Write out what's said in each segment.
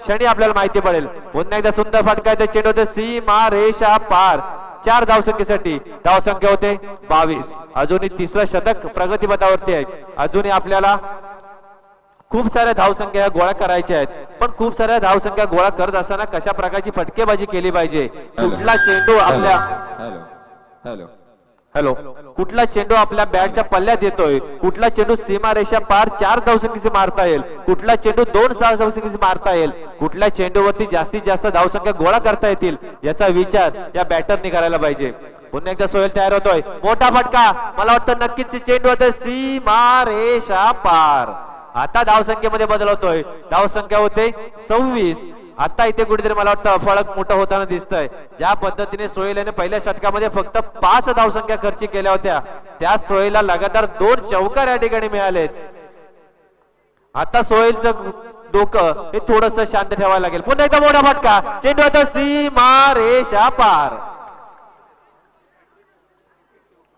क्षणी आपल्याला माहिती पडेल. पुन्हा एकदा सुंदर फटका येते चेंडू होते. सीमा रेषा पार. चार धावसंख्येसाठी धावसंख्या होते बावीस. अजूनही तिसरं शतक प्रगतीपथावरती आहे. अजूनही आपल्याला खूप साऱ्या धावसंख्या गोळा करायच्या आहेत. पण खूप साऱ्या धावसंख्या गोळा करत असताना कशा प्रकारची फटकेबाजी केली पाहिजे? कुठला चेंडू आपल्या हॅलो. हॅलो. हॅलो. कुठला चेंडू आपल्या बॅटच्या पल्ल्यात येतोय? कुठला चेंडू सीमारेषा पार चार धावसंख्येची मारता येईल? कुठला चेंडू दोन सहा धावसंख्येची मारता येईल? कुठल्या चेंडूवरती जास्तीत जास्त धावसंख्या गोळा करता येतील? याचा विचार या बॅटरने करायला पाहिजे. पुन्हा एकदा सोहेल तयार होतोय. मोठा फटका. मला वाटतं नक्कीच चेंडू होतोय सीमारेषा पार. आता धावसंख्येमध्ये बदल होतोय. धावसंख्या होते सव्वीस. आता इथे कुठेतरी मला वाटतं फळक मोठं होताना दिसतंय. ज्या पद्धतीने सोहेल पहिल्या षटकामध्ये फक्त पाच धावसंख्या खर्ची केल्या होत्या त्या सोहेलला लगातार दोन चौकार या ठिकाणी मिळालेत. आता सोहेलचं डोकं हे थोडस शांत ठेवायला लागेल. पुन्हा एकदा मोठा फटका. चेंडू आता सीमा रेषा पार.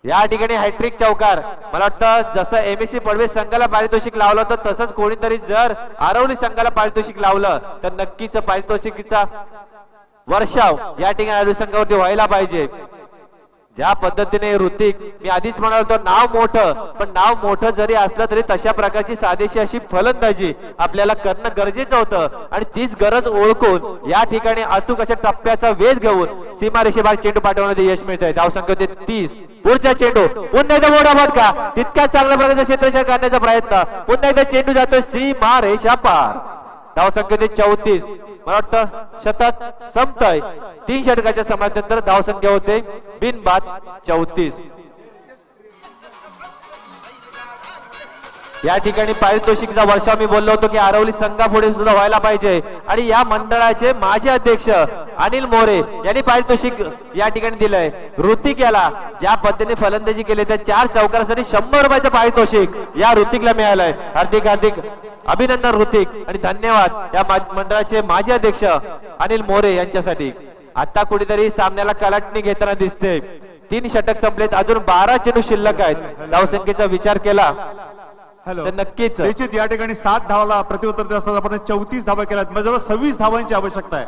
या ठिकाणी हॅट्रिक चौकार. मला वाटतं जसं एमएससी पडवे संघाला पारितोषिक लावलं होतं तसंच कोणीतरी जर आरवली संघाला पारितोषिक लावलं तर नक्कीच पारितोषिकीचा वर्षाव या ठिकाणी आरवली संघावरती व्हायला पाहिजे. ज्या पद्धतीने ऋतिक मी आधीच म्हणाल होतो नाव मोठं पण नाव मोठं जरी असलं तरी तशा प्रकारची साधेशी अशी फलंदाजी आपल्याला करणं गरजेचं होतं. आणि तीच गरज ओळखून या ठिकाणी अचूक अशा टप्प्याचा वेध घेऊन सीमारेषे भाग चेंडू पाठवण्यामध्ये यश मिळतंय. आहे धावसंख्या तीस. पुढचा चेंडू. पुन्हा एकदा मोठा फटका. तितक्याच चांगल्या प्रकारचा क्षेत्रक्षण करण्याचा प्रयत्न. पुन्हा एकदा चेंडू जातोय सीमा रेषा पार धावसंख्येने चौतीस. मला वाटतं शतक संपतय. तीन षटकाच्या समाजानंतर धावसंख्या होते. बिनबाद चौतीस. या ठिकाणी पारितोषिकचा वर्षा मी बोललो होतो की आरवली संघापुढे सुद्धा व्हायला पाहिजे. आणि या मंडळाचे माजी अध्यक्ष अनिल मोरे यांनी पारितोषिक या ठिकाणी दिलंय. ऋतिक याला ज्या पद्धतीने फलंदाजी केली त्या चार चौकारासाठी शंभर रुपयाचं पारितोषिक या ऋतिकला मिळालंय. हार्दिक हार्दिक अभिनंदन ऋतिक आणि धन्यवाद या मंडळाचे माजी अध्यक्ष अनिल मोरे यांच्यासाठी. आता कुठेतरी सामन्याला कलाटणी घेताना दिसते. तीन षटक संपलेत. अजून बारा चेंडू शिल्लक आहेत. धावसंख्येचा विचार केला. तर नक्कीच. निश्चित या ठिकाणी सात धावाला प्रतिउत्तर देत असताना आपण चौतीस धावा केल्यात. म्हणजे जवळ सव्वीस धावांची आवश्यकता आहे.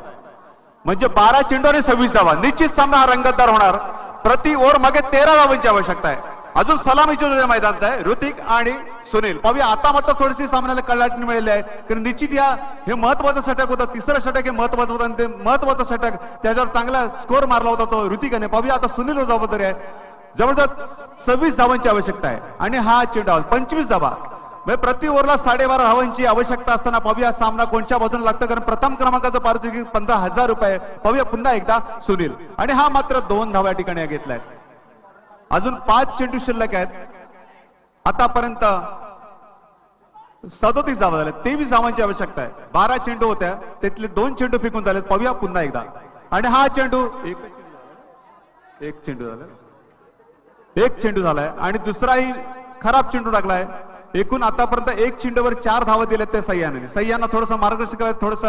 म्हणजे बारा चेंडू आणि सव्वीस धावा. निश्चित सामना हा रंगतदार होणार. प्रति ओव्हर मागे तेरा धावांची आवश्यकता आहे. अजून सलामीच्या मैदानात आहे. ऋतिक आणि सुनील. पाहूया आता मात्र थोडीशी सामन्याला कलाटणी मिळाली आहे. कारण निश्चित या हे महत्वाचं षटक होतं. तिसरं षटक हे महत्वाचं होतं. आणि ते महत्वाचं षटक त्याच्यावर चांगला स्कोर मारला होता तो ऋतिकाने. पाहूया आता सुनील जबाबदारी आहे. जवळजवळ सव्वीस धावांची आवश्यकता आहे. आणि हा चेंडू पंचवीस धावा. म्हणजे प्रति ओव्हरला साडेबारा धावांची आवश्यकता असताना पाहूया सामना कोणत्या बाजूने लागतं. कारण प्रथम क्रमांकाचं पारितोषिक पंधरा हजार रुपये पाहूया पुन्हा एकदा सुनील. आणि हा मात्र दोन धावा या ठिकाणी घेतलाय अजून पाच चेंडू शिल्लक आहेत. आतापर्यंत सदोतीस धावा झाल्या. तेवीस धावांची आवश्यकता आहे. बारा चेंडू होत्या. त्यातले दोन चेंडू फेकून झालेत. पाहूया पुन्हा एकदा. आणि हा चेंडू एक एक चेंडू झाला. एक चेंडू झालाय आणि दुसराही खराब चेंडू टाकलाय एकूण आतापर्यंत एक चेंडूवर चार धावा दिल्यात त्या सह्याने. सह्याना थोडस मार्गदर्शन करायचं थोडस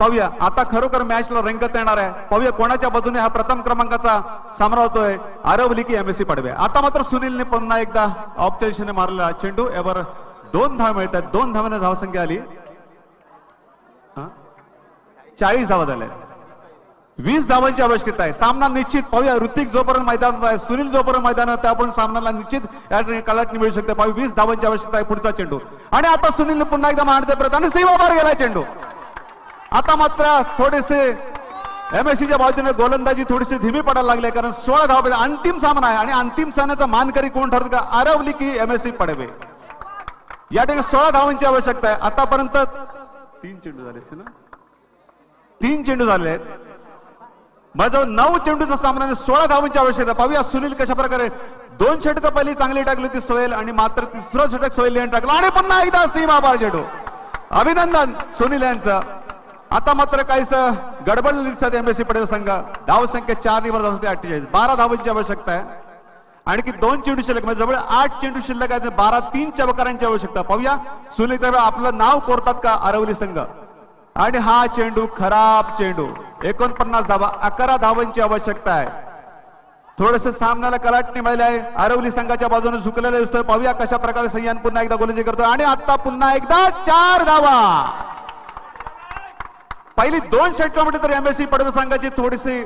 पाहूया. आता खरोखर मॅचला रंगत येणार आहे. पाहूया कोणाच्या बाजूने हा प्रथम क्रमांकाचा सामना होतोय. आरवली की एमएससी पडवे आता मात्र सुनीलने पुन्हा एकदा ऑप्शन मारलेला चेंडू. यावर दोन धाव मिळत आहेत दोन धावाने धावसंख्या आली. हा? चाळीस धावा झाल्या वीस धावांची आवश्यकता आहे. सामना निश्चित पाहूया. ऋतिक जोपर्यंत मैदानात आहे सुनील जोपर्यंत मैदानात आहे आपण सामनाला निश्चित या ठिकाणी कलाटणी मिळू शकते. पाहू वीस धावांची आवश्यकता आहे पुढचा चेंडू. आणि आता सुनीलने पुन्हा एकदा मारते परत आणि सीमाबार गेला चेंडू. आता मात्र थोडेसे एमएससीच्या बाजूने गोलंदाजी थोडीशी धीमी पडायला लागली आहे, कारण सोळा धावा अंतिम सामना आहे. आणि अंतिम सामन्याचा मानकरी कोण ठरत का? आरवली की एमएससी पडवे. या ठिकाणी सोळा धावांची आवश्यकता आहे. आतापर्यंत तीन चेंडू झाले असतील ना? तीन चेंडू झाले आहेत. माझं नऊ चेंडूचा सामना आणि सोळा धावांची आवश्यकता. पाहूया सुनील कशा प्रकारे दोन षटकं पहिली चांगली टाकली होती सोहेल आणि मात्र तिसरं षटक सोहेल यांनी टाकलं. आणि पुन्हा एकदा सीमा बार चेंडू अभिनंदन सुनील यांचं. आता मात्र काहीस गडबड दिसतात एमएससी पटेल संघ. धाव संख्या चार निवड होते अठ्ठेचाळीस. बारा धावांची आवश्यकता आहे. आणखी दोन चेंडू शिल्लक म्हणजे जवळ आठ चेंडू शिल्लक आहेत बारा तीन चबकारांची आवश्यकता. पाहूया सुनील आपलं नाव कोरतात का अरवली संघ? आणि हा चेंडू खराब चेंडू. एकोणपन्नास धावा अकरा धावांची आवश्यकता आहे. थोडस सामन्याला कलाटणी मिळाली आहे. आरवली संघाच्या बाजूने झुकलेलं दिसतोय. पाहूया कशा प्रकारे सह्यान पुन्हा एकदा गोलंदाजी करतोय. आणि आता पुन्हा एकदा चार धावा. पहिली दोन षटकामध्ये तर एमएससी पडवे संघाची थोडीशी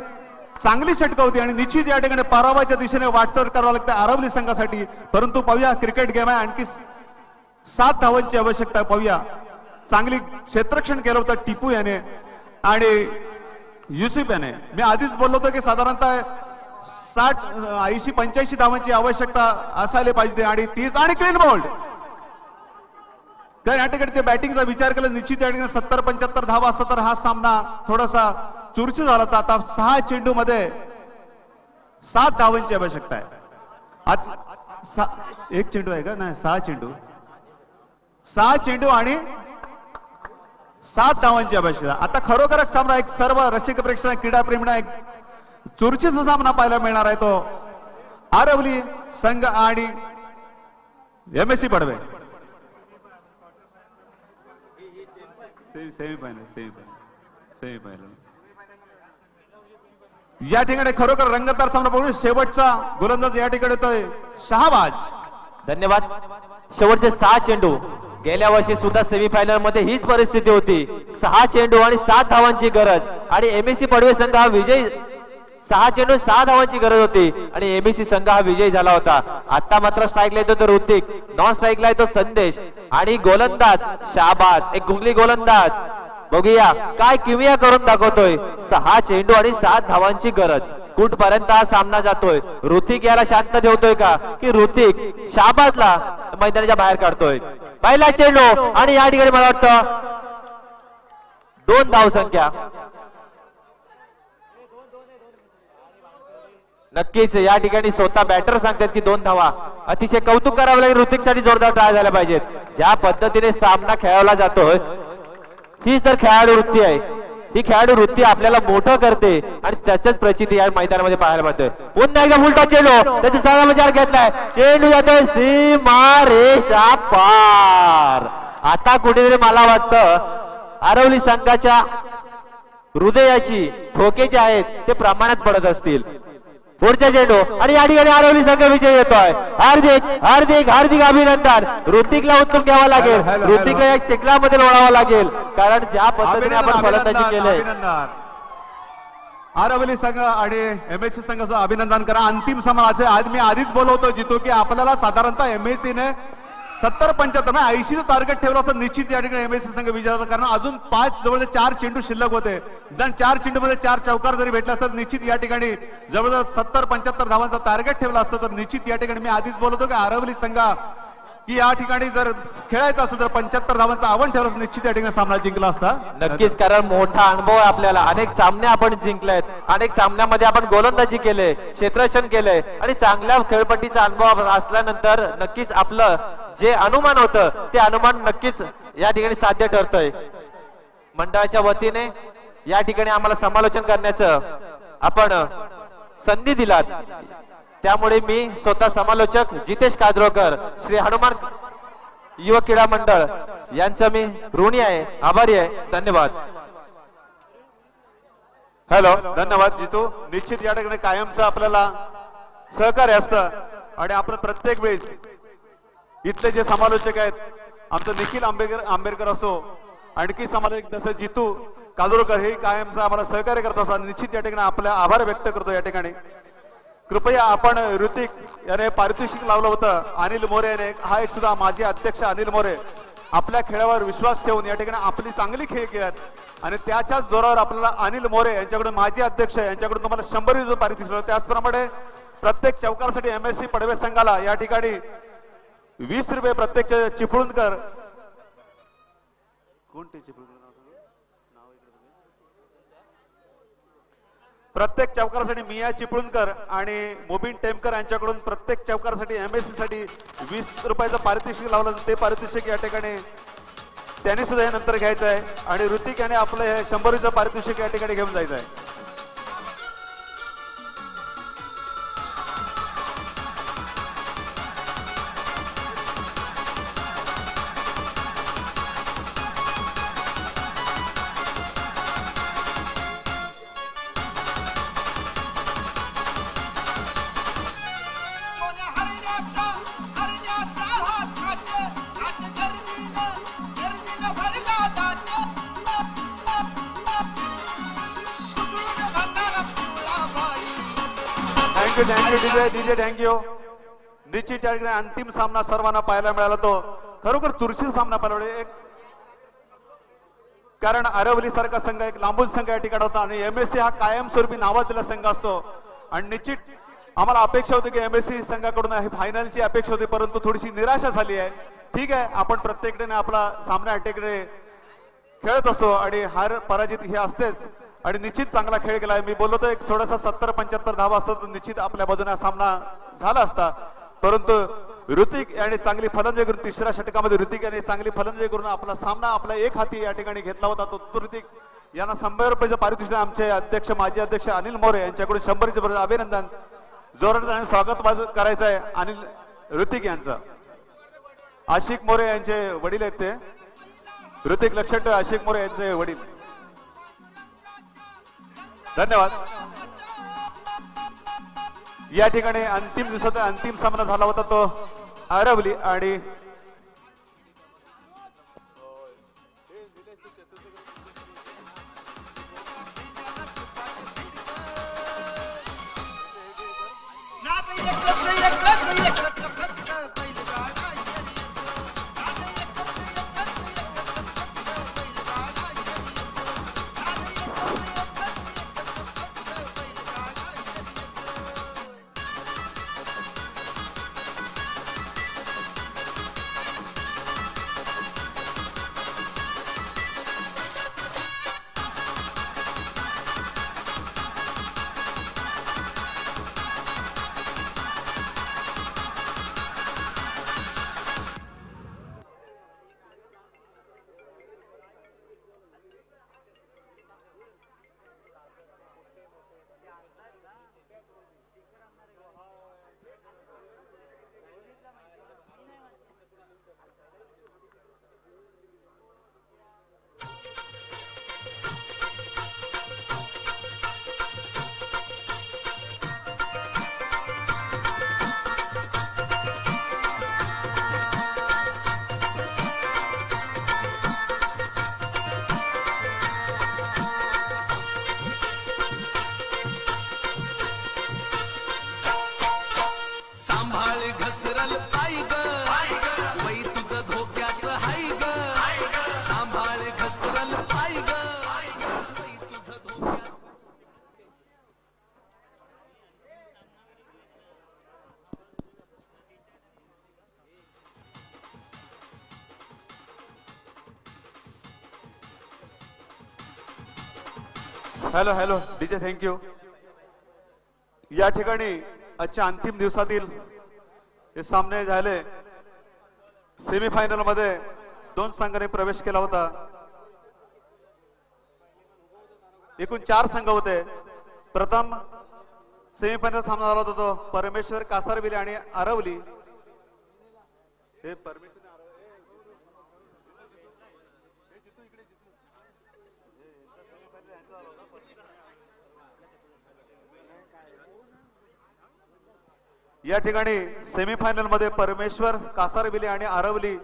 चांगली षटकं होती आणि निश्चित या ठिकाणी पराभवाच्या दिशेने वाटचाल करावं लागते आरवली संघासाठी. परंतु पाहूया क्रिकेट गेम आहे. आणखी सात धावांची आवश्यकता आहे. पाहूया. चांगली क्षेत्रक्षण केलं होतं टिपू याने आणि युसुफ याने. मी आधीच बोललो होतो की साधारणतः साठ ऐंशी पंच्याऐंशी धावांची आवश्यकता असायला पाहिजे आणि तीच आणि क्लीन बोल्ड त्या या ठिकाणी ते बॅटिंगचा विचार केला निश्चित या ठिकाणी सत्तर पंच्याहत्तर धावा असता तर हा सामना थोडासा चुरशी झाला होता. आता सहा चेंडू मध्ये सात धावांची आवश्यकता आहे. आज एक चेंडू आहे का? नाही सहा चेंडू. सहा चेंडू आणि सात धावांची अपेक्षा. आता खरोखरच सामना एक सर्व रसिक प्रेक्षक क्रीडाप्रेमीना एक चुरशीचा सामना पाहायला मिळणार आहे तो. आरवली संघ आणि M S C Padve. Semifinal semifinal semifinal. या ठिकाणी खरोखर रंगतदार सामना बघून शेवटचा गोलंदाज या ठिकाणी येतोय. शहाबाज. धन्यवाद. शेवटचे सहा चेंडू गेल्या वर्षी सुद्धा सेमीफायनलमध्ये हीच परिस्थिती होती. सहा चेंडू आणि सात धावांची गरज. आणि एमएससी पडवे संघ हा विजय सहा चेंडू सहा धावांची गरज होती. आणि एमएससी संघ हा विजय झाला होता. आता मात्र स्ट्राईकला येतो तर ऋतिक. नॉन स्ट्राईकला येतो संदेश. आणि गोलंदाज शाबाज एक गुंगली गोलंदाज. बघूया. काय किमिया करून दाखवतोय. सहा चेंडू आणि सात धावांची गरज. कुठपर्यंत हा सामना जातोय? ऋतिक याला शांत ठेवतोय का? की ऋतिक शाबाजला मैदानाच्या बाहेर काढतोय? पहिला चेंडू आणि या ठिकाणी मला वाटतं दोन धाव संख्या. नक्कीच या ठिकाणी स्वतः बॅटर सांगतात की दोन धावा. अतिशय कौतुक करावं लागेल. ऋतिकसाठी जोरदार ट्राय झाल्या पाहिजेत. ज्या पद्धतीने सामना खेळवला जातोय हीच तर खेळाडू वृत्ती आहे. ही खेळाडू वृत्ती आपल्याला मोठं करते आणि त्याच्याच प्रचिती या मैदानामध्ये पाहायला मिळते पुन्हा एकदा उलटा चेंडू. त्याचा सगळा विचार घेतलाय. चेंडू जातोय सीमा रेषा पार. आता कुठेतरी मला वाटतं आरवली संघाच्या हृदयाची ठोके जे आहेत ते प्रमाणात पडत असतील. पुढचा चेंडू. आणि या ठिकाणी आरवली संघ विजय येतोय. हार्दिक हार्दिक हार्दिक अभिनंदन. ऋतिकला उत्तम घ्यावा लागेल. ऋतिकला एक चिखलामध्ये लोळावं लागेल. कारण ज्या पद्धतीने आपण अभिनंदन, फलंदाजी अभिनंदन आरवली संघ आणि एमएससी संघाचं अभिनंदन करा. अंतिम समाज आज मी आधीच बोलवतो जितो की आपल्याला साधारणतः एमएससी ने सत्तर पंच्याहत्तर ऐंशीचं टार्गेट ठेवलं असं निश्चित या ठिकाणी एमएससी संघ विजयाचा कारण अजून पाच जवळ चार चेंडू शिल्लक होते. दन चार चेंडूमध्ये चार चौकार जरी भेटला असतं निश्चित या ठिकाणी जवळजवळ सत्तर पंच्याहत्तर धावांचा टार्गेट ठेवला असतं तर निश्चित या ठिकाणी मी आधीच बोलतो की आरवली संघा की या ठिकाणी जर खेळायचं असेल तर पंच्याहत्तर धावांचं आव्हान ठेवलं निश्चित या ठिकाणी सामना जिंकला असता. नक्कीच कारण मोठा अनुभव आहे आपल्याला. अनेक सामने आपण जिंकलेत. अनेक सामन्यामध्ये आपण गोलंदाजी केले क्षेत्ररक्षण केलंय आणि चांगल्या खेळपट्टीचा अनुभव असल्यानंतर नक्कीच आपलं जे अनुमान होतं ते अनुमान नक्कीच या ठिकाणी साध्य ठरतंय. मंडळाच्या वतीने या ठिकाणी आम्हाला समालोचन करण्याचं आपण संधी दिलात. त्यामुळे मी स्वतः समालोचक जितेश काजरोकर श्री हनुमान युवक क्रीडा मंडळ यांचं मी ऋणी आहे आभारी आहे. धन्यवाद. हॅलो धन्यवाद जितू. निश्चित या ठिकाणी कायमचं आपल्याला सहकार्य असतं आणि आपण प्रत्येक वेळेस इथले जे समालोचक आहेत आमचं निखिल आंबेडकर आंबेडकर असो आणखी समालोचक जसं जितू काजोरकर हे कायमचं आम्हाला सहकार्य करत असतात. निश्चित या ठिकाणी आपला आभार व्यक्त करतो या ठिकाणी. कृपया आपण ऋतिक याने पारितोषिक लावलं होतं. अनिल मोरे याने. हा एक सुद्धा माजी अध्यक्ष अनिल मोरे. आपल्या खेळावर विश्वास ठेवून या ठिकाणी आपली चांगली खेळ केल्यात. आणि त्याच्याच जोरावर आपल्याला अनिल मोरे यांच्याकडून माजी अध्यक्ष यांच्याकडून तुम्हाला शंभर रुपये पारितोषिक त्याचप्रमाणे प्रत्येक चौकासाठी एम एस सी पडवे संघाला या ठिकाणी वीस रुपये प्रत्येक चिपळूणकर. कोणते चिपळूणकर प्रत्येक चौकारासाठी मिया चिपळूणकर आणि मोबिन टेमकर यांच्याकडून प्रत्येक चौकारासाठी एमएससी साठी वीस रुपयाचं पारितोषिक लावलं ते पारितोषिक या ठिकाणी त्यांनी सुद्धा हे नंतर घ्यायचं आहे. आणि ऋतिक याने आपलं हे शंभर रुपये पारितोषिक या ठिकाणी घेऊन जायचं आहे. Thank you thank you DJ DJ thank you निश्चित या ठिकाणी अंतिम सामना सर्वांना पाहायला मिळाला तो. खरोखर चुरशीर सामना पाहायला मिळाला. एक. कारण अरवली सारखा संघ एक लांबून संघ या ठिकाणी होता आणि एमएससी हा कायमस्वरूपी नावाजलेला संघ असतो. आणि निश्चित आम्हाला अपेक्षा होती की एमएससी संघाकडून ही फायनलची अपेक्षा होती परंतु थोडीशी निराशा झाली आहे. ठीक आहे आपण प्रत्येकाने आपला सामना अटेकडे खेळत असतो आणि हार पराजित हे असतेच. आणि निश्चित चांगला खेळ केलाय मी बोललो तर एक थोडासा सत्तर पंच्याहत्तर धावा असतात तर निश्चित आपल्या बाजूने हा सामना झाला असता. परंतु ऋतिक याने चांगली फलंदाजी करून तिसऱ्या षटकामध्ये ऋतिक याने चांगली फलंदाजी करून आपला सामना आपला एक हाती या ठिकाणी घेतला होता. तो तो ऋतिक यांना शंभर रुपयाचं पारितोषिक आमचे अध्यक्ष माजी अध्यक्ष अनिल मोरे यांच्याकडून शंभर रुपये अभिनंदन. जोरदार आणि स्वागत करायचं आहे अनिल ऋतिक यांचं. आशिक मोरे यांचे वडील आहेत ते. ऋतिक लक्षात ठेवा आशिक मोरे यांचे वडील. धन्यवाद. या ठिकाणी अंतिम दिवसाचा अंतिम सामना झाला होता तो आरवली आणि हॅलो हॅलो डीजे थँक्यू या ठिकाणी आजच्या अंतिम दिवसातील हे सामने झाले. सेमीफायनलमध्ये दोन संघाने प्रवेश केला होता. एकूण चार संघ होते. प्रथम सेमीफायनल सामना झाला होता तो परमेश्वर कासारविले आणि आरवली. हे परमेश्वर या ठिकाणी सेमीफायनलमध्ये परमेश्वर कासारविले आणि आरवली